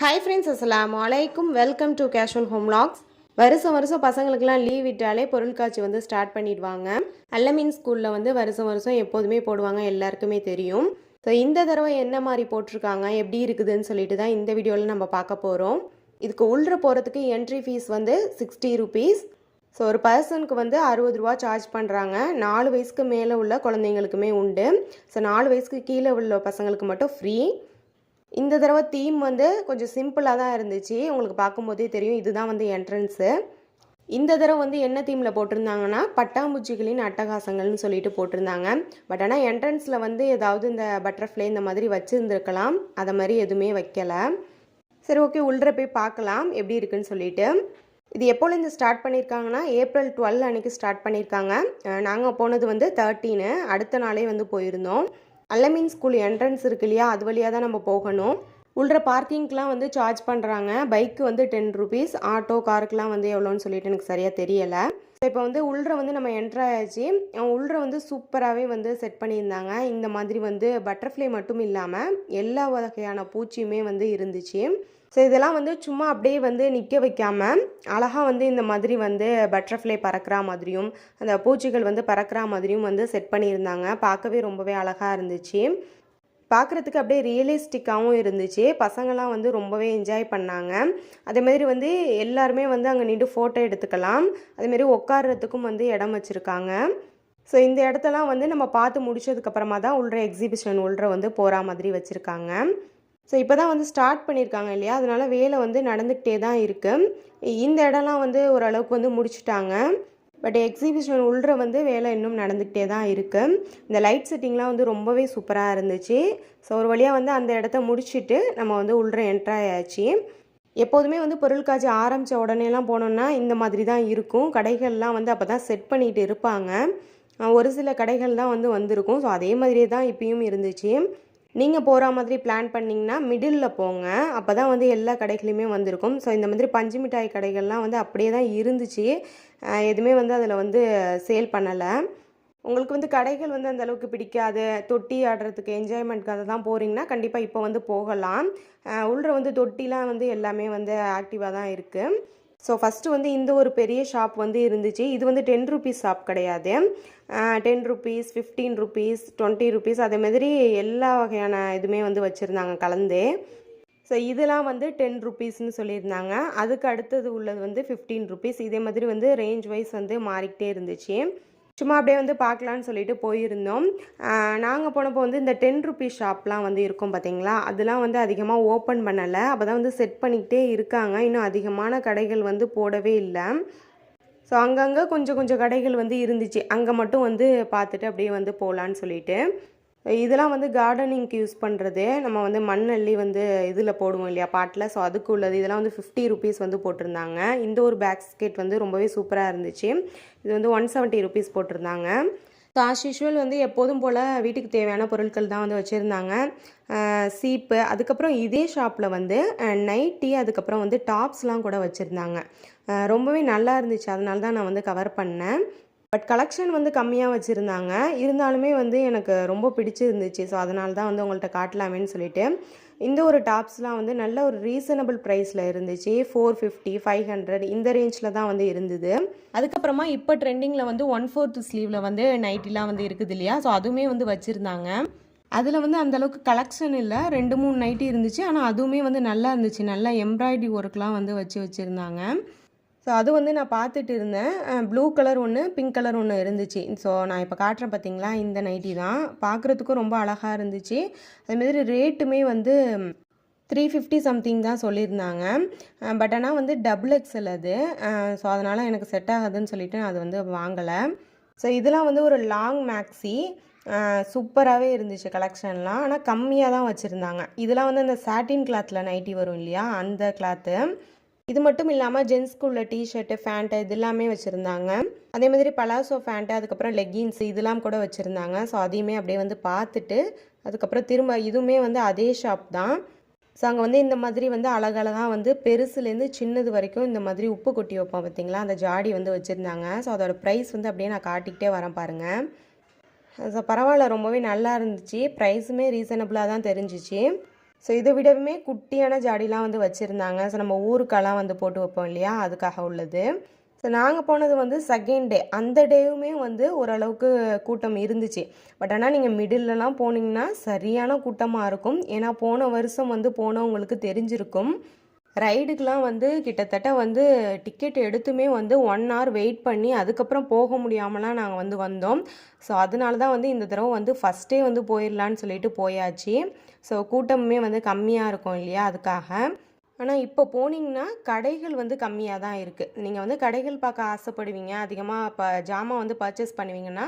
Hi friends அஸ்லாம் வலைக்கும் welcome to casual home logs வருஷம் வருஷம் பசங்களுக்குலாம் லீவ் விட்டாலே பொருட்காட்சி வந்து ஸ்டார்ட் பண்ணிடுவாங்க. அல்லமீன் ஸ்கூலில் வந்து வருஷம் வருஷம் எப்போதுமே போடுவாங்க எல்லாருக்குமே தெரியும். ஸோ இந்த தடவை என்ன மாதிரி போட்டிருக்காங்க எப்படி இருக்குதுன்னு சொல்லிட்டு தான் இந்த வீடியோவில் நம்ம பார்க்க போகிறோம் இதுக்கு உள்ள போகிறதுக்கு என்ட்ரி ஃபீஸ் வந்து சிக்ஸ்டி ருபீஸ் ஸோ ஒரு பர்சனுக்கு வந்து அறுபது ரூபா சார்ஜ் பண்ணுறாங்க நாலு வயசுக்கு மேலே உள்ள குழந்தைங்களுக்குமே உண்டு. ஸோ நாலு வயசுக்கு கீழே உள்ள பசங்களுக்கு மட்டும் ஃப்ரீ இந்த தடவை தீம் வந்து கொஞ்சம் சிம்பிளாக தான் இருந்துச்சு. உங்களுக்கு பார்க்கும்போதே தெரியும் இதுதான் வந்து என்ட்ரன்ஸு இந்த தடவை வந்து என்ன தீமில் போட்டிருந்தாங்கன்னா பட்டாம்பூச்சிகளின் அட்டகாசங்கள்னு சொல்லிட்டு போட்டிருந்தாங்க. பட் ஆனால் என்ட்ரன்ஸில் வந்து ஏதாவது இந்த பட்டர்ஃப்ளை இந்த மாதிரி வச்சுருந்துருக்கலாம். அதை மாதிரி எதுவுமே வைக்கலை. சரி ஓகே உள்ள போய் பார்க்கலாம் எப்படி இருக்குன்னு சொல்லிட்டு. இது எப்போலேருந்து ஸ்டார்ட் பண்ணியிருக்காங்கன்னா ஏப்ரல் டுவெல் அன்னைக்கு ஸ்டார்ட் பண்ணியிருக்காங்க நாங்கள் போனது வந்து தேர்ட்டீனு அடுத்த நாளே வந்து போயிருந்தோம். அல்லமின் ஸ்கூல் என்ட்ரன்ஸ் இருக்கு இல்லையா? அது வழியாக தான் நம்ம போகணும். உள்ள பார்க்கிங்க்கெலாம் வந்து சார்ஜ் பண்ணுறாங்க பைக்கு வந்து டென் ருபீஸ் ஆட்டோ காருக்கெலாம் வந்து எவ்வளோன்னு சொல்லிட்டு எனக்கு சரியாக தெரியலை. இப்போ வந்து உள்ள வந்து நம்ம என்ட்ரு ஆயாச்சு. உள்ள வந்து சூப்பராகவே வந்து செட் பண்ணியிருந்தாங்க. இந்த மாதிரி வந்து பட்டர்ஃப்ளை மட்டும் இல்லாமல் எல்லா வகையான பூச்சியுமே வந்து இருந்துச்சு. ஸோ இதெல்லாம் வந்து சும்மா அப்படியே வந்து நிற்க வைக்காமல் அழகாக வந்து இந்த மாதிரி வந்து பட்டர்ஃப்ளை பறக்கிற மாதிரியும் அந்த பூச்சிகள் வந்து பறக்கிற மாதிரியும் வந்து செட் பண்ணியிருந்தாங்க. பார்க்கவே ரொம்பவே அழகாக இருந்துச்சு. பார்க்குறதுக்கு அப்படியே ரியலிஸ்டிக்காகவும் இருந்துச்சு. பசங்களாம் வந்து ரொம்பவே என்ஜாய் பண்ணாங்க. அதே மாதிரி வந்து எல்லாருமே வந்து அங்கே நின்று ஃபோட்டோ எடுத்துக்கலாம். அதேமாரி உட்கார்றதுக்கும் வந்து இடம் வச்சுருக்காங்க. ஸோ இந்த இடத்தெல்லாம் வந்து நம்ம பார்த்து முடிச்சதுக்கப்புறமா தான் உள்ள எக்ஸிபிஷன் உள்ள வந்து போகிற மாதிரி வச்சுருக்காங்க. ஸோ இப்போ தான் வந்து ஸ்டார்ட் பண்ணியிருக்காங்க இல்லையா? அதனால் வேலை வந்து நடந்துக்கிட்டே தான் இருக்குது இந்த இடம்லாம் வந்து ஓரளவுக்கு வந்து முடிச்சுட்டாங்க. பட் எக்ஸிபிஷன் உள்ள வந்து வேலை இன்னும் நடந்துக்கிட்டே தான் இருக்குது இந்த லைட் செட்டிங்லாம் வந்து ரொம்பவே சூப்பராக இருந்துச்சு. ஸோ ஒரு வழியாக வந்து அந்த இடத்த முடிச்சுட்டு நம்ம வந்து உள்ள என்ட்ராயாச்சு எப்போதுமே வந்து பொருட்காட்சி ஆரம்பித்த உடனேலாம் போனோம்னா இந்த மாதிரி தான் இருக்கும். கடைகள்லாம் வந்து அப்போ தான் செட் பண்ணிட்டு இருப்பாங்க. ஒரு சில கடைகள் தான் வந்து வந்திருக்கும். ஸோ அதே மாதிரியே தான் இப்பயும் இருந்துச்சு. நீங்கள் போகிற மாதிரி பிளான் பண்ணிங்கன்னா மிடில் போங்க. அப்போ தான் வந்து எல்லா கடைகளையுமே வந்திருக்கும். ஸோ இந்த மாதிரி பஞ்சு மிட்டாய் கடைகள்லாம் வந்து அப்படியே தான் இருந்துச்சு. எதுவுமே வந்து அதில் வந்து சேல் பண்ணலை. உங்களுக்கு வந்து கடைகள் வந்து அந்த அளவுக்கு பிடிக்காது. தொட்டி ஆடுறதுக்கு என்ஜாய்மெண்ட்காக தான் போகிறீங்கன்னா கண்டிப்பாக இப்போ வந்து போகலாம். உள்ளே வந்து தொட்டிலாம் வந்து எல்லாமே வந்து ஆக்டிவாக தான் இருக்குது ஸோ ஃபஸ்ட்டு வந்து இந்த ஒரு பெரிய ஷாப் வந்து இருந்துச்சு. இது வந்து டென் ருபீஸ் ஷாப் கிடையாது. Ten rupees fifteen rupees twenty rupees அதே மாதிரி எல்லா வகையான இதுவுமே வந்து வச்சுருந்தாங்க கலந்து. ஸோ இதெல்லாம் வந்து டென் ருபீஸ்னு சொல்லியிருந்தாங்க. அதுக்கு அடுத்தது உள்ளது வந்து ஃபிஃப்டீன் ருபீஸ் இதே மாதிரி வந்து ரேஞ்ச் வைஸ் வந்து மாறிக்கிட்டே இருந்துச்சு. சும்மா அப்படியே வந்து பார்க்கலான்னு சொல்லிட்டு போயிருந்தோம். நாங்கள் போனப்போ வந்து இந்த டென் ருபீஸ் ஷாப்லாம் வந்து இருக்கும் பார்த்தீங்களா அதெல்லாம் வந்து அதிகமாக ஓப்பன் பண்ணலை. அப்போ தான் வந்து செட் பண்ணிக்கிட்டே இருக்காங்க. இன்னும் அதிகமான கடைகள் வந்து போடவே இல்லை. ஸோ அங்கங்கே கொஞ்சம் கொஞ்சம் கடைகள் வந்து இருந்துச்சு. அங்கே மட்டும் வந்து பார்த்துட்டு அப்படியே வந்து போகலான்னு சொல்லிட்டு. இதெல்லாம் வந்து கார்டனிங்க்கு யூஸ் பண்ணுறது நம்ம வந்து மண் அள்ளி வந்து இதில் போடுவோம் இல்லையா பாட்டில். ஸோ அதுக்கு உள்ளது இதெல்லாம் வந்து ஃபிஃப்டி ருபீஸ் வந்து போட்டிருந்தாங்க. இந்த ஒரு பேஸ்கெட் வந்து ரொம்பவே சூப்பராக இருந்துச்சு. இது வந்து ஒன் செவன்ட்டி ருபீஸ் போட்டிருந்தாங்க. ஸோ ஆஸ் யூஷுவல் வந்து எப்போதும் போல் வீட்டுக்கு தேவையான பொருட்கள் தான் வந்து வச்சுருந்தாங்க. சீப்பு அதுக்கப்புறம் இதே ஷாப்பில் வந்து நைட்டி அதுக்கப்புறம் வந்து டாப்ஸ்லாம் கூட வச்சுருந்தாங்க. ரொம்பவே நல்லா இருந்துச்சு. அதனால தான் நான் வந்து கவர் பண்ணேன். பட் கலெக்ஷன் வந்து கம்மியாக வச்சுருந்தாங்க. இருந்தாலுமே வந்து எனக்கு ரொம்ப பிடிச்சிருந்துச்சு. ஸோ அதனால தான் வந்து உங்கள்கிட்ட காட்டலாமேன்னு சொல்லிட்டு. இந்த ஒரு டாப்ஸ்லாம் வந்து நல்ல ஒரு ரீசனபிள் ப்ரைஸில் இருந்துச்சு. ஃபோர் ஃபிஃப்டி ஃபைவ் ஹண்ட்ரட் இந்த ரேஞ்சில் தான் வந்து இருந்தது. அதுக்கப்புறமா இப்போ ட்ரெண்டிங்கில் வந்து ஒன் ஃபோர்த் ஸ்லீவில் வந்து நைட்டிலாம் வந்து இருக்குது இல்லையா? ஸோ அதுவுமே வந்து வச்சுருந்தாங்க. அதில் வந்து அந்த அளவுக்கு கலெக்ஷன் இல்லை. ரெண்டு மூணு நைட்டி இருந்துச்சு. ஆனால் அதுவுமே வந்து நல்லா இருந்துச்சு. நல்லா எம்ப்ராய்டரி ஒர்க்லாம் வந்து வச்சு வச்சுருந்தாங்க. ஸோ அது வந்து நான் பார்த்துட்டு இருந்தேன். ப்ளூ கலர் ஒன்று பிங்க் கலர் ஒன்று இருந்துச்சு. ஸோ நான் இப்போ காட்டுறேன் பார்த்தீங்களா இந்த நைட்டி தான். பார்க்குறதுக்கும் ரொம்ப அழகாக இருந்துச்சு. அதுமாதிரி ரேட்டுமே வந்து த்ரீ ஃபிஃப்டி சம்திங் தான் சொல்லியிருந்தாங்க. பட் ஆனால் வந்து டபுள் எக்ஸல் அது. ஸோ அதனால் எனக்கு செட் ஆகாதுன்னு சொல்லிட்டு நான் அது வந்து வாங்கலை. ஸோ இதெல்லாம் வந்து ஒரு லாங் மேக்ஸி சூப்பராகவே இருந்துச்சு கலெக்ஷன்லாம் ஆனால் கம்மியாக தான் வச்சுருந்தாங்க. இதெல்லாம் வந்து அந்த சாட்டின் கிளாத்தில் நைட்டி வரும் இல்லையா? அந்த கிளாத்து இது மட்டும் இல்லாமல் ஜென்ஸ்க்கு உள்ள டிஷர்ட்டு ஃபேண்ட்டு இது எல்லாமே வச்சுருந்தாங்க. அதே மாதிரி பலாசோ ஃபேண்ட்டு அதுக்கப்புறம் லெக்கின்ஸ் இதெல்லாம் கூட வச்சுருந்தாங்க. ஸோ அதையுமே அப்படியே வந்து பார்த்துட்டு அதுக்கப்புறம் திரும்ப இதுவுமே வந்து அதே ஷாப் தான். ஸோ அங்கே வந்து இந்த மாதிரி வந்து அழகழகாக வந்து பெருசுலேருந்து சின்னது வரைக்கும் இந்த மாதிரி உப்பு கொட்டி வைப்போம் பார்த்தீங்களா? அந்த ஜாடி வந்து வச்சுருந்தாங்க. ஸோ அதோட ப்ரைஸ் வந்து அப்படியே நான் காட்டிக்கிட்டே வரேன் பாருங்கள் ஸோ பரவாயில்ல ரொம்பவே நல்லா இருந்துச்சு. ப்ரைஸுமே ரீசனபிளாக தான் தெரிஞ்சிச்சு. ஸோ இதை விடவுமே குட்டியான ஜாடிலாம் வந்து வச்சுருந்தாங்க. ஸோ நம்ம ஊருக்கெல்லாம் வந்து போட்டு வைப்போம் இல்லையா? அதுக்காக உள்ளது. ஸோ நாங்கள் போனது வந்து செகண்ட் டே அந்த டேவுமே வந்து ஓரளவுக்கு கூட்டம் இருந்துச்சு. பட் ஆனால் நீங்கள் மிடில்லலாம் போனீங்கன்னா சரியான கூட்டமாக இருக்கும். ஏன்னா போன வருஷம் வந்து போனவங்களுக்கு தெரிஞ்சிருக்கும். ரைடுக்கெலாம் வந்து கிட்டத்தட்ட வந்து டிக்கெட் எடுத்துமே வந்து ஒன் ஹவர் வெயிட் பண்ணி அதுக்கப்புறம் போக முடியாமலாம் நாங்கள் வந்து வந்தோம். ஸோ அதனால தான் வந்து இந்த தடவை வந்து ஃபஸ்ட்டே வந்து போயிடலான்னு சொல்லிட்டு போயாச்சு. ஸோ கூட்டமுமே வந்து கம்மியாக இருக்கும் இல்லையா? அதுக்காக. ஆனால் இப்போ போனீங்கன்னா கடைகள் வந்து கம்மியாக தான் இருக்குது நீங்கள் வந்து கடைகள் பார்க்க ஆசைப்படுவீங்க. அதிகமாக இப்போ ஜாமான் வந்து பர்ச்சேஸ் பண்ணுவீங்கன்னா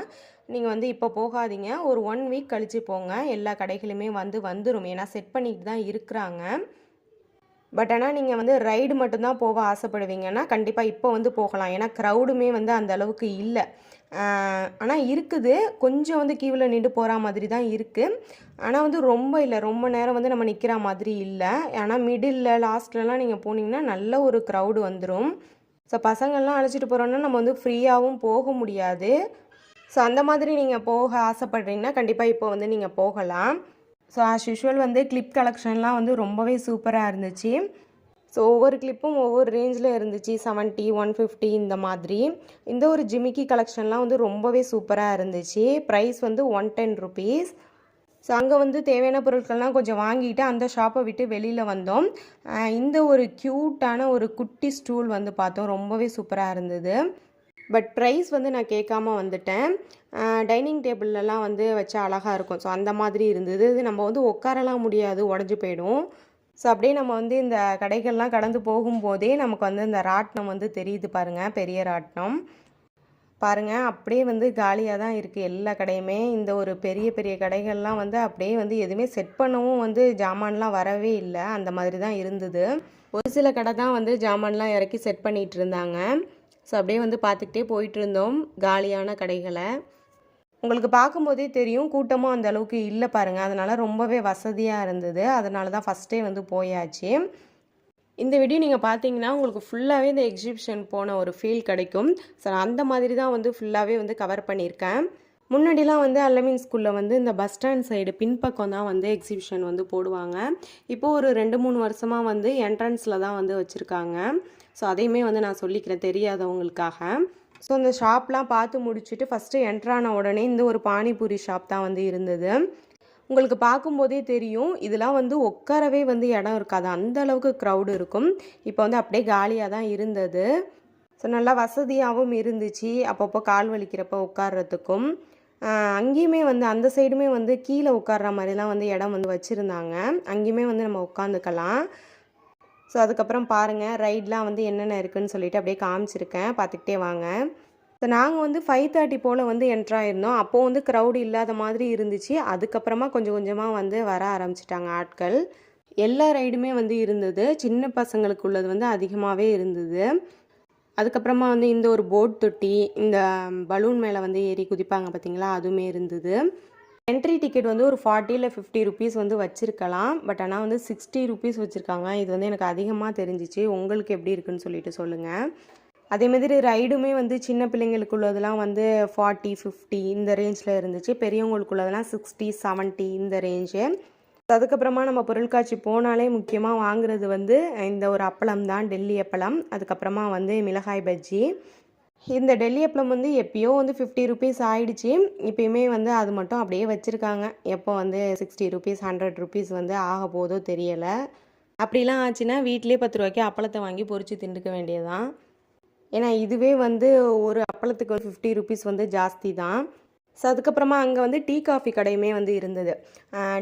நீங்கள் வந்து இப்போ போகாதீங்க. ஒரு ஒன் வீக் கழித்து போங்க. எல்லா கடைகளுமே வந்து வந்துடும் ஏன்னா செட் பண்ணிட்டு தான் இருக்கிறாங்க. பட் ஆனால் நீங்கள் வந்து ரைடு மட்டும்தான் போக ஆசைப்படுவீங்கன்னா கண்டிப்பாக இப்போ வந்து போகலாம். ஏன்னா க்ரௌடுமே வந்து அந்த அளவுக்கு இல்லை. ஆனால் இருக்குது. கொஞ்சம் வந்து கீவில் நின்று போகிற மாதிரி தான் இருக்குது ஆனால் வந்து ரொம்ப இல்லை. ரொம்ப நேரம் வந்து நம்ம நிற்கிற மாதிரி இல்லை. ஆனால் மிடில் லாஸ்ட்லலாம் நீங்கள் போனீங்கன்னா நல்ல ஒரு க்ரௌடு வந்துடும் ஸோ பசங்கள்லாம் அழைச்சிட்டு போகிறோன்னா நம்ம வந்து ஃப்ரீயாகவும் போக முடியாது. ஸோ அந்த மாதிரி நீங்கள் போக ஆசைப்படுறீங்கன்னா கண்டிப்பாக இப்போ வந்து நீங்கள் போகலாம். ஸோ ஆஸ் யூஷுவல் வந்து கிளிப் கலெக்ஷன்லாம் வந்து ரொம்பவே சூப்பராக இருந்துச்சு. ஸோ ஒவ்வொரு கிளிப்பும் ஒவ்வொரு ரேஞ்சில் இருந்துச்சு. செவன்ட்டி ஒன் ஃபிஃப்டி இந்த மாதிரி. இந்த ஒரு ஜிமிக்கி கலெக்ஷன்லாம் வந்து ரொம்பவே சூப்பராக இருந்துச்சு. ப்ரைஸ் வந்து ஒன் டென் ருபீஸ் ஸோ அங்கே வந்து தேவையான பொருட்கள்லாம் கொஞ்சம் வாங்கிட்டு அந்த ஷாப்பை விட்டு வெளியில் வந்தோம். இந்த ஒரு க்யூட்டான ஒரு குட்டி ஸ்டூல் வந்து பார்த்தோம். ரொம்பவே சூப்பராக இருந்தது. பட் ப்ரைஸ் வந்து நான் கேட்காம வந்துட்டேன். டைனிங் டேபிள்லலாம் வந்து வச்சா அழகாக இருக்கும். ஸோ அந்த மாதிரி இருந்தது. இது நம்ம வந்து உட்காரலாம் முடியாது. உடஞ்சி போயிடும். ஸோ அப்படியே நம்ம வந்து இந்த கடைகள்லாம் கடந்து போகும்போதே நமக்கு வந்து இந்த ராட்டினம் வந்து தெரியுது பாருங்கள் பெரிய ராட்டினம். பாருங்கள் அப்படியே வந்து காலியாக தான் இருக்குது எல்லா கடையுமே. இந்த ஒரு பெரிய பெரிய கடைகள்லாம் வந்து அப்படியே வந்து எதுவுமே செட் பண்ணவும் வந்து ஜாமான்லாம் வரவே இல்லை. அந்த மாதிரி தான் இருந்தது. ஒரு சில கடை தான் வந்து ஜாமான்லாம் இறக்கி செட் பண்ணிகிட்டு இருந்தாங்க. ஸோ அப்படியே வந்து பார்த்துக்கிட்டே போயிட்டு இருந்தோம் காலியான கடைகளை. உங்களுக்கு பார்க்கும்போதே தெரியும் கூட்டமும் அந்த அளவுக்கு இல்லை பாருங்கள் அதனால் ரொம்பவே வசதியாக இருந்தது. அதனால தான் ஃபஸ்ட்டே வந்து போயாச்சு. இந்த வீடியோ நீங்கள் பார்த்தீங்கன்னா உங்களுக்கு ஃபுல்லாகவே இந்த எக்ஸிபிஷன் போன ஒரு ஃபீல் கிடைக்கும். ஸோ நான் அந்த மாதிரி தான் வந்து ஃபுல்லாகவே வந்து கவர் பண்ணியிருக்கேன். முன்னாடிலாம் வந்து அல்லமின் ஸ்கூலில் வந்து இந்த பஸ் ஸ்டாண்ட் சைடு பின்பக்கம் தான் வந்து எக்ஸிபிஷன் வந்து போடுவாங்க. இப்போது ஒரு ரெண்டு மூணு வருஷமாக வந்து என்ட்ரன்ஸில் தான் வந்து வச்சுருக்காங்க. ஸோ அதையுமே வந்து நான் சொல்லிக்கிறேன் தெரியாதவங்களுக்காக. ஸோ அந்த ஷாப்லாம் பார்த்து முடிச்சுட்டு ஃபஸ்ட்டு என்ட்ரான உடனே இந்த ஒரு பானிபூரி ஷாப் தான் வந்து இருந்தது. உங்களுக்கு பார்க்கும்போதே தெரியும் இதெல்லாம் வந்து உட்காரவே வந்து இடம் இருக்காது. அந்த அளவுக்கு க்ரௌடு இருக்கும். இப்போ வந்து அப்படியே காலியாக தான் இருந்தது. ஸோ நல்லா வசதியாகவும் இருந்துச்சு. அப்பப்போ கால் வலிக்கிறப்ப உட்கார்றதுக்கும். அங்கேயுமே வந்து அந்த சைடுமே வந்து கீழே உட்கார்ற மாதிரிலாம் வந்து இடம் வந்து வச்சுருந்தாங்க. அங்கேயுமே வந்து நம்ம உட்காந்துக்கலாம். ஸோ அதுக்கப்புறம் பாருங்கள் ரைட்லாம் வந்து என்னென்ன இருக்குன்னு சொல்லிட்டு அப்படியே காமிச்சிருக்கேன். பார்த்துக்கிட்டே வாங்க. ஸோ நாங்கள் வந்து ஃபைவ் தேர்ட்டி போல் வந்து என்ட்ராயிருந்தோம் அப்போது வந்து க்ரௌடு இல்லாத மாதிரி இருந்துச்சு. அதுக்கப்புறமா கொஞ்சம் கொஞ்சமாக வந்து வர ஆரம்பிச்சிட்டாங்க ஆட்கள். எல்லா ரைடுமே வந்து இருந்தது. சின்ன பசங்களுக்கு உள்ளது வந்து அதிகமாகவே இருந்தது. அதுக்கப்புறமா வந்து இந்த ஒரு போட் தொட்டி இந்த பலூன் மேலே வந்து ஏறி குதிப்பாங்க பார்த்தீங்களா அதுவுமே இருந்தது. என்ட்ரி டிக்கெட் வந்து ஒரு ஃபார்ட்டியில் ஃபிஃப்டி ருபீஸ் வந்து வச்சுருக்கலாம். பட் ஆனால் வந்து சிக்ஸ்டி ருபீஸ் வச்சுருக்காங்க. இது வந்து எனக்கு அதிகமாக தெரிஞ்சிச்சு. உங்களுக்கு எப்படி இருக்குன்னு சொல்லிட்டு சொல்லுங்கள் அதே மாதிரி ரைடுமே வந்து சின்ன பிள்ளைங்களுக்கு உள்ளதெல்லாம் வந்து ஃபார்ட்டி ஃபிஃப்டி இந்த ரேஞ்சில் இருந்துச்சு. பெரியவங்களுக்கு உள்ளதெல்லாம் சிக்ஸ்டி செவன்ட்டி இந்த ரேஞ்சு அதுக்கப்புறமா நம்ம பொருட்காட்சி போனாலே முக்கியமாக வாங்குறது வந்து இந்த ஒரு அப்பளம் தான். டெல்லி அப்பளம். அதுக்கப்புறமா வந்து மிளகாய் பஜ்ஜி. இந்த டெல்லி அப்பளம் வந்து எப்பயோ வந்து ஃபிஃப்டி ருபீஸ் ஆகிடுச்சி இப்போயுமே வந்து அது மட்டும் அப்படியே வச்சுருக்காங்க. எப்போ வந்து சிக்ஸ்டி ருபீஸ் ஹண்ட்ரட் ருபீஸ் வந்து ஆக போதோ தெரியலை. அப்படிலாம் ஆச்சுன்னா வீட்டிலே பத்து ரூபாய்க்கு அப்பளத்தை வாங்கி பொறிச்சு திண்டுக்க வேண்டியதுதான். ஏன்னா இதுவே வந்து ஒரு அப்பளத்துக்கு ஒரு ஃபிஃப்டி ருபீஸ் வந்து ஜாஸ்தி தான். ஸோ அதுக்கப்புறமா அங்கே வந்து டீ காஃபி கடையுமே வந்து இருந்தது.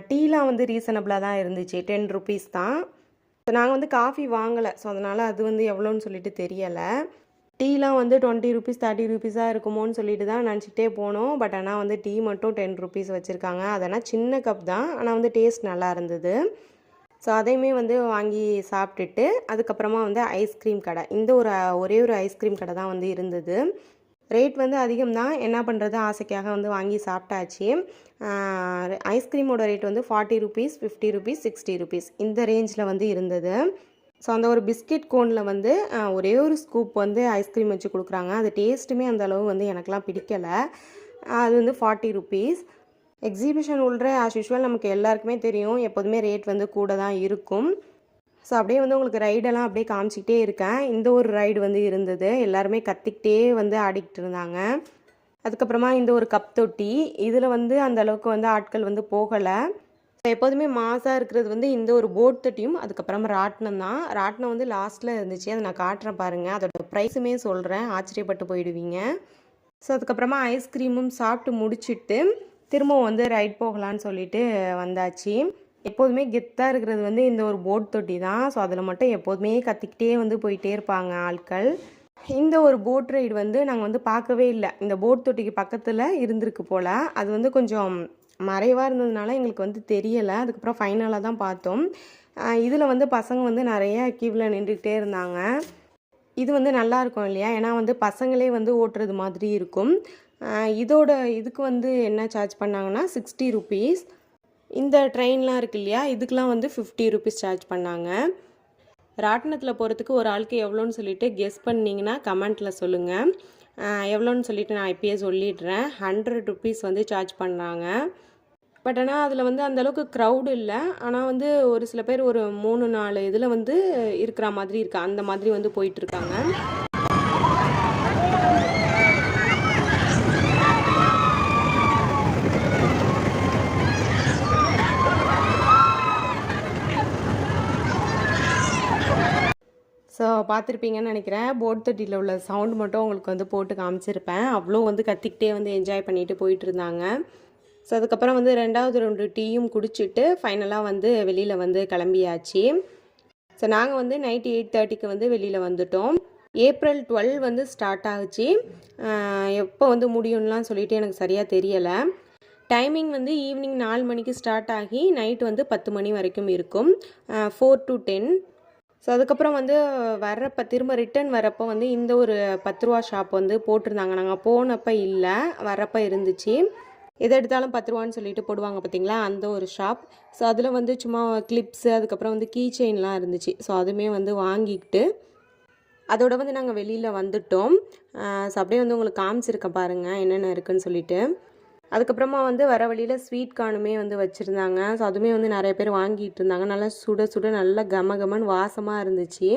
டீலாம் வந்து ரீசனபிளாக தான் இருந்துச்சு. டென் ருபீஸ் தான். ஸோ நாங்கள் வந்து காஃபி வாங்கலை. ஸோ அதனால் அது வந்து எவ்வளோன்னு சொல்லிட்டு தெரியலை. டீலாம் வந்து டுவெண்ட்டி ருபீஸ் தேர்ட்டி ருபீஸாக இருக்குமோன்னு சொல்லிட்டு தான் நினச்சிட்டே போனோம். பட் ஆனால் வந்து டீ மட்டும் டென் ருபீஸ் வச்சுருக்காங்க. அதனால் சின்ன கப் தான். ஆனால் வந்து டேஸ்ட் நல்லா இருந்தது. ஸோ அதையுமே வந்து வாங்கி சாப்பிட்டுட்டு அதுக்கப்புறமா வந்து ஐஸ்கிரீம் கடை. இந்த ஒரு ஒரே ஒரு ஐஸ்கிரீம் கடை தான் வந்து இருந்தது. ரேட் வந்து அதிகம் தான். என்ன பண்ணுறது ஆசைக்காக வந்து வாங்கி சாப்பிட்டாச்சு. ஐஸ்கிரீமோட ரேட் வந்து forty rupees fifty rupees sixty rupees இந்த ரேஞ்சில் வந்து இருந்தது. ஸோ அந்த ஒரு பிஸ்கெட் கோனில் வந்து ஒரே ஒரு ஸ்கூப் வந்து ஐஸ்கிரீம் வச்சு கொடுக்குறாங்க. அது டேஸ்ட்டுமே அந்த அளவு வந்து எனக்கெலாம் பிடிக்கலை. அது வந்து ஃபார்ட்டி ருபீஸ் எக்ஸிபிஷன் உள்ள ஆஸ் யூஷுவல் நமக்கு எல்லாருக்குமே தெரியும். எப்போதுமே ரேட் வந்து கூட தான் இருக்கும். ஸோ அப்படியே வந்து உங்களுக்கு ரைடெல்லாம் அப்படியே காமிச்சிக்கிட்டே இருக்கேன். இந்த ஒரு ரைடு வந்து இருந்தது. எல்லாருமே கத்திக்கிட்டே வந்து ஆடிக்கிட்டு இருந்தாங்க. அதுக்கப்புறமா இந்த ஒரு கப் தொட்டி. இதில் வந்து அந்த அளவுக்கு வந்து ஆட்கள் வந்து போகலை. எப்போதுமே மாசாக இருக்கிறது வந்து இந்த ஒரு போட் தொட்டியும் அதுக்கப்புறமா ராட்டினம் தான். ராட்டினம் வந்து லாஸ்ட்டில் இருந்துச்சு. அதை நான் காட்டுறேன் பாருங்கள் அதோட ப்ரைஸுமே சொல்கிறேன் ஆச்சரியப்பட்டு போயிடுவீங்க. ஸோ அதுக்கப்புறமா ஐஸ்கிரீமும் சாப்பிட்டு முடிச்சிட்டு திரும்பவும் வந்து ரைட் போகலான்னு சொல்லிட்டு வந்தாச்சு. எப்போதுமே கெத்தாக இருக்கிறது வந்து இந்த ஒரு போட் தொட்டி தான். ஸோ அதில் மட்டும் எப்போதுமே கத்திக்கிட்டே வந்து போயிட்டே இருப்பாங்க ஆட்கள். இந்த ஒரு போட் ரைடு வந்து நாங்கள் வந்து பார்க்கவே இல்லை. இந்த போட் தொட்டிக்கு பக்கத்தில் இருந்திருக்கு போல். அது வந்து கொஞ்சம் மறைவாக இருந்ததுனால எங்களுக்கு வந்து தெரியலை. அதுக்கப்புறம் ஃபைனலாக தான் பார்த்தோம். இதில் வந்து பசங்க வந்து நிறைய கியூவில் நின்றுக்கிட்டே இருந்தாங்க. இது வந்து நல்லா இருக்கும் இல்லையா? ஏன்னா வந்து பசங்களே வந்து ஓட்டுறது மாதிரி இருக்கும். இதோட இதுக்கு வந்து என்ன சார்ஜ் பண்ணாங்கன்னா சிக்ஸ்டி ருபீஸ் இந்த ட்ரெயின்லாம் இருக்கு இல்லையா? இதுக்கெலாம் வந்து ஃபிஃப்டி ருபீஸ் சார்ஜ் பண்ணாங்க. ராட்டினத்தில் போகிறதுக்கு ஒரு ஆளுக்கு எவ்வளோன்னு சொல்லிட்டு கெஸ் பண்ணிங்கன்னா கமெண்ட்டில் சொல்லுங்கள் எவ்வளோன்னு சொல்லிட்டு நான் இப்பயே சொல்லிடுறேன். ஹண்ட்ரட் ருபீஸ் வந்து சார்ஜ் பண்ணாங்க. பட் ஆனால் அதில் வந்து அந்தளவுக்கு க்ரௌடு இல்லை. ஆனால் வந்து ஒரு சில பேர் ஒரு மூணு நாலு இதில் வந்து இருக்கிற மாதிரி இருக்கு. அந்த மாதிரி வந்து போயிட்டுருக்காங்க ஸோ பார்த்துருப்பீங்கன்னு நினைக்கிறேன். போட் தொட்டியில் உள்ள சவுண்ட் மட்டும் உங்களுக்கு வந்து போட்டு காமிச்சிருப்பேன். அவ்வளோ வந்து கத்திக்கிட்டே வந்து என்ஜாய் பண்ணிட்டு போயிட்டு இருந்தாங்க. ஸோ அதுக்கப்புறம் வந்து ரெண்டாவது ரெண்டு டீயும் குடிச்சிட்டு ஃபைனலாக வந்து வெளியில் வந்து கிளம்பியாச்சு. ஸோ நாங்கள் வந்து நைட்டு எயிட் தேர்ட்டிக்கு வந்து வெளியில் வந்துட்டோம். ஏப்ரல் டுவெல் வந்து ஸ்டார்ட் ஆகுச்சு. எப்போ வந்து முடியும்லாம் சொல்லிட்டு எனக்கு சரியாக தெரியலை. டைமிங் வந்து ஈவினிங் நாலு மணிக்கு ஸ்டார்ட் ஆகி நைட் வந்து பத்து மணி வரைக்கும் இருக்கும். ஃபோர் டு டென் ஸோ அதுக்கப்புறம் வந்து வர்றப்போ திரும்ப ரிட்டர்ன் வரப்போ வந்து இந்த ஒரு பத்து ரூபா ஷாப் வந்து போட்டிருந்தாங்க. நாங்கள் போனப்போ இல்லை வரப்போ இருந்துச்சு. எது எடுத்தாலும் பத்து ரூபான்னு சொல்லிட்டு போடுவாங்க பார்த்தீங்களா? அந்த ஒரு ஷாப். ஸோ அதில் வந்து சும்மா கிளிப்ஸு அதுக்கப்புறம் வந்து கீ செயின்லாம் இருந்துச்சு. ஸோ அதுவுமே வந்து வாங்கிக்கிட்டு அதோட வந்து நாங்கள் வெளியில் வந்துட்டோம். ஸோ அப்படியே வந்து உங்களுக்கு காமிச்சிருக்கேன் பாருங்கள் என்னென்ன இருக்குன்னு சொல்லிட்டு. அதுக்கப்புறமா வந்து வர வழியில் ஸ்வீட் கார்னுமே வந்து வச்சுருந்தாங்க. ஸோ அதுவுமே வந்து நிறைய பேர் வாங்கிட்டு இருந்தாங்க. நல்லா சுட சுட நல்லா கம கமன்னு வாசமாக இருந்துச்சு.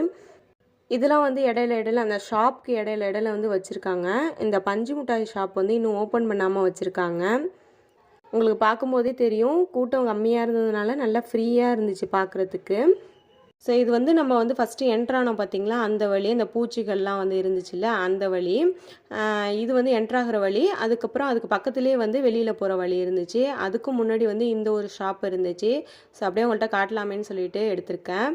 இதெல்லாம் வந்து இடையில இடையில அந்த ஷாப்க்கு இடையில இடையில வந்து வச்சுருக்காங்க. இந்த பஞ்சு மிட்டாய் ஷாப் வந்து இன்னும் ஓப்பன் பண்ணாமல் வச்சுருக்காங்க. உங்களுக்கு பார்க்கும்போதே தெரியும். கூட்டம் கம்மியாக இருந்ததுனால நல்லா ஃப்ரீயாக இருந்துச்சு பார்க்குறதுக்கு ஸோ இது வந்து நம்ம வந்து ஃபஸ்ட்டு என்ட்ரானோம் பார்த்தீங்களா அந்த வழி அந்த பூச்சிகள்லாம் வந்து இருந்துச்சுல்ல அந்த வழி. இது வந்து என்ட்ராகிற வழி. அதுக்கப்புறம் அதுக்கு பக்கத்துலேயே வந்து வெளியில் போகிற வழி இருந்துச்சு. அதுக்கு முன்னாடி வந்து இந்த ஒரு ஷாப் இருந்துச்சு. ஸோ அப்படியே உங்கள்கிட்ட காட்டலாமேன்னு சொல்லிட்டு எடுத்திருக்கேன்.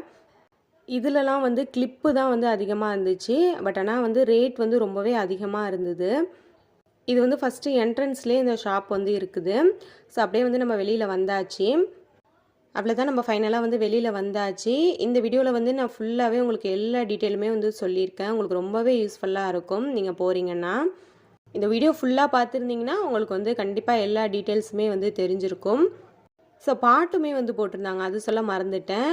இதுலலாம் வந்து கிளிப்பு தான் வந்து அதிகமாக இருந்துச்சு. பட் ஆனால் வந்து ரேட் வந்து ரொம்பவே அதிகமாக இருந்தது. இது வந்து ஃபஸ்ட்டு என்ட்ரன்ஸ்லேயே இந்த ஷாப் வந்து இருக்குது. ஸோ அப்படியே வந்து நம்ம வெளியில் வந்தாச்சு. அவ்வளோதான் நம்ம ஃபைனலாக வந்து வெளியில் வந்தாச்சு. இந்த வீடியோவில் வந்து நான் ஃபுல்லாகவே உங்களுக்கு எல்லா டீட்டெயிலுமே வந்து சொல்லியிருக்கேன். உங்களுக்கு ரொம்பவே யூஸ்ஃபுல்லாக இருக்கும் நீங்கள் போகிறீங்கன்னா இந்த வீடியோ ஃபுல்லாக பார்த்துருந்தீங்கன்னா உங்களுக்கு வந்து கண்டிப்பாக எல்லா டீட்டெயில்ஸுமே வந்து தெரிஞ்சிருக்கும். ஸோ பாட்டுமே வந்து போட்டிருந்தாங்க. அது சொல்ல மறந்துட்டேன்.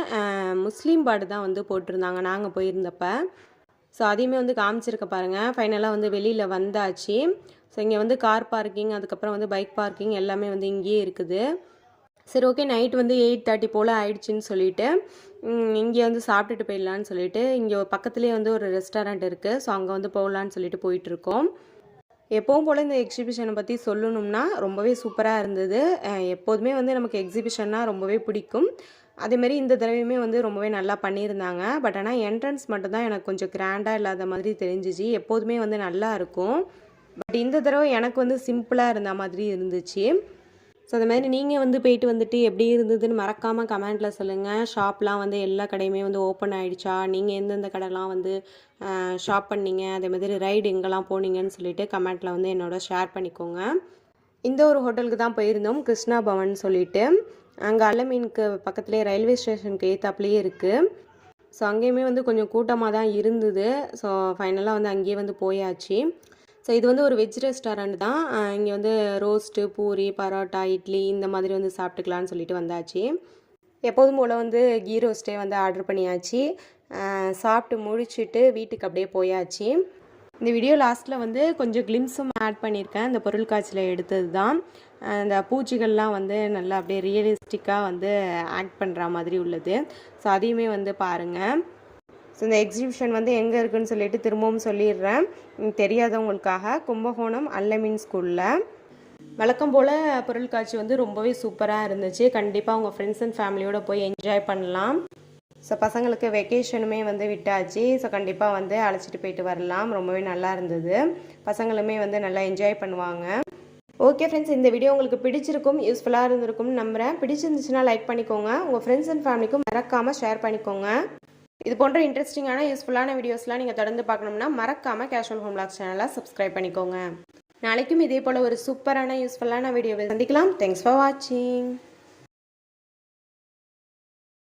முஸ்லீம் பாட்டு தான் வந்து போட்டிருந்தாங்க நாங்கள் போயிருந்தப்ப. ஸோ அதையுமே வந்து காமிச்சிருக்க பாருங்கள் ஃபைனலாக வந்து வெளியில் வந்தாச்சு. ஸோ இங்கே வந்து கார் பார்க்கிங் அதுக்கப்புறம் வந்து பைக் பார்க்கிங் எல்லாமே வந்து இங்கேயே இருக்குது. சரி ஓகே நைட் வந்து எயிட் தேர்ட்டி போல் ஆயிடுச்சுன்னு சொல்லிட்டு இங்கே வந்து சாப்பிட்டுட்டு போயிடலான்னு சொல்லிட்டு இங்கே பக்கத்துலேயே வந்து ஒரு ரெஸ்டாரண்ட் இருக்குது ஸோ அங்கே வந்து போகலான்னு சொல்லிட்டு போயிட்டுருக்கோம் எப்போவும் போல் இந்த எக்ஸிபிஷனை பற்றி சொல்லணும்னா ரொம்பவே சூப்பராக இருந்தது. எப்போதுமே வந்து நமக்கு எக்ஸிபிஷன்னா ரொம்பவே பிடிக்கும். அதேமாரி இந்த தடவையுமே வந்து ரொம்பவே நல்லா பண்ணியிருந்தாங்க. பட் ஆனால் என்ட்ரன்ஸ் மட்டும்தான் எனக்கு கொஞ்சம் கிராண்டாக இல்லாத மாதிரி தெரிஞ்சிச்சு. எப்போதுமே வந்து நல்லா இருக்கும். பட் இந்த தடவை எனக்கு வந்து சிம்பிளாக இருந்த மாதிரி இருந்துச்சு. ஸோ அது மாதிரி நீங்கள் வந்து போயிட்டு வந்துட்டு எப்படி இருந்ததுன்னு மறக்காமல் கமெண்ட்டில் சொல்லுங்கள் ஷாப்லாம் வந்து எல்லா கடையுமே வந்து ஓப்பன் ஆகிடுச்சா நீங்கள் எந்தெந்த கடைலாம் வந்து ஷாப் பண்ணீங்க? அதே மாதிரி ரைடு எங்கெல்லாம் போனீங்கன்னு சொல்லிட்டு கமெண்ட்டில் வந்து என்னோட ஷேர் பண்ணிக்கோங்க. இந்த ஒரு ஹோட்டலுக்கு தான் போயிருந்தோம் கிருஷ்ணா பவன் சொல்லிட்டு. அங்கே அல்லமீனுக்கு பக்கத்துலேயே ரயில்வே ஸ்டேஷனுக்கு ஏத்தாப்புலேயே இருக்குது ஸோ அங்கேயுமே வந்து கொஞ்சம் கூட்டமாக தான் இருந்தது. ஸோ ஃபைனலாக வந்து அங்கேயே வந்து போயாச்சு. ஸோ இது வந்து ஒரு வெஜ் ரெஸ்டாரண்ட் தான். இங்கே வந்து ரோஸ்ட்டு பூரி பரோட்டா இட்லி இந்த மாதிரி வந்து சாப்பிட்டுக்கலான்னு சொல்லிட்டு வந்தாச்சு. எப்போதும் போல் வந்து கீ ரோஸ்ட்டே வந்து ஆர்டர் பண்ணியாச்சு. சாப்பிட்டு முடிச்சுட்டு வீட்டுக்கு அப்படியே போயாச்சு. இந்த வீடியோ லாஸ்ட்டில் வந்து கொஞ்சம் கிளிம்ஸும் ஆட் பண்ணியிருக்கேன். இந்த பொருள் காட்சியில் எடுத்தது தான். அந்த பூச்சிகள்லாம் வந்து நல்லா அப்படியே ரியலிஸ்டிக்காக வந்து ஆக்ட் பண்ணுற மாதிரி உள்ளது. ஸோ அதையுமே வந்து பாருங்கள் ஸோ இந்த எக்ஸிபிஷன் வந்து எங்கே இருக்குன்னு சொல்லிட்டு திரும்பவும் சொல்லிடுறேன். தெரியாதவங்களுக்காக கும்பகோணம் அல்லமின் ஸ்கூலில். வழக்கம் போல் பொருட்காட்சி வந்து ரொம்பவே சூப்பராக இருந்துச்சு. கண்டிப்பாக உங்கள் ஃப்ரெண்ட்ஸ் அண்ட் ஃபேமிலியோட போய் என்ஜாய் பண்ணலாம். ஸோ பசங்களுக்கு வெக்கேஷனுமே வந்து விட்டாச்சு. ஸோ கண்டிப்பாக வந்து அழைச்சிட்டு போயிட்டு வரலாம். ரொம்பவே நல்லா இருந்தது. பசங்களுமே வந்து நல்லா என்ஜாய் பண்ணுவாங்க. ஓகே ஃப்ரெண்ட்ஸ் இந்த வீடியோ உங்களுக்கு பிடிச்சிருக்கும் யூஸ்ஃபுல்லாக இருந்திருக்கும்னு நம்புகிறேன் பிடிச்சிருந்துச்சுன்னா லைக் பண்ணிக்கோங்க. உங்கள் ஃப்ரெண்ட்ஸ் அண்ட் ஃபேமிலிக்கும் மறக்காமல் ஷேர் பண்ணிக்கோங்க. இது போன்ற இன்ட்ரெஸ்டிங்கான யூஸ்ஃபுல்லான வீடியோஸ்லாம் நீங்கள் தொடர்ந்து பார்க்கணும்னா மறக்காமல் கேஷுவல் ஹோம் லாக்ஸ் சேனலை சப்ஸ்கிரைப் பண்ணிக்கோங்க. நாளைக்கும் இதே போல் ஒரு சூப்பரான யூஸ்ஃபுல்லான வீடியோவை சந்திக்கலாம். தேங்க்ஸ் ஃபார் வாட்சிங்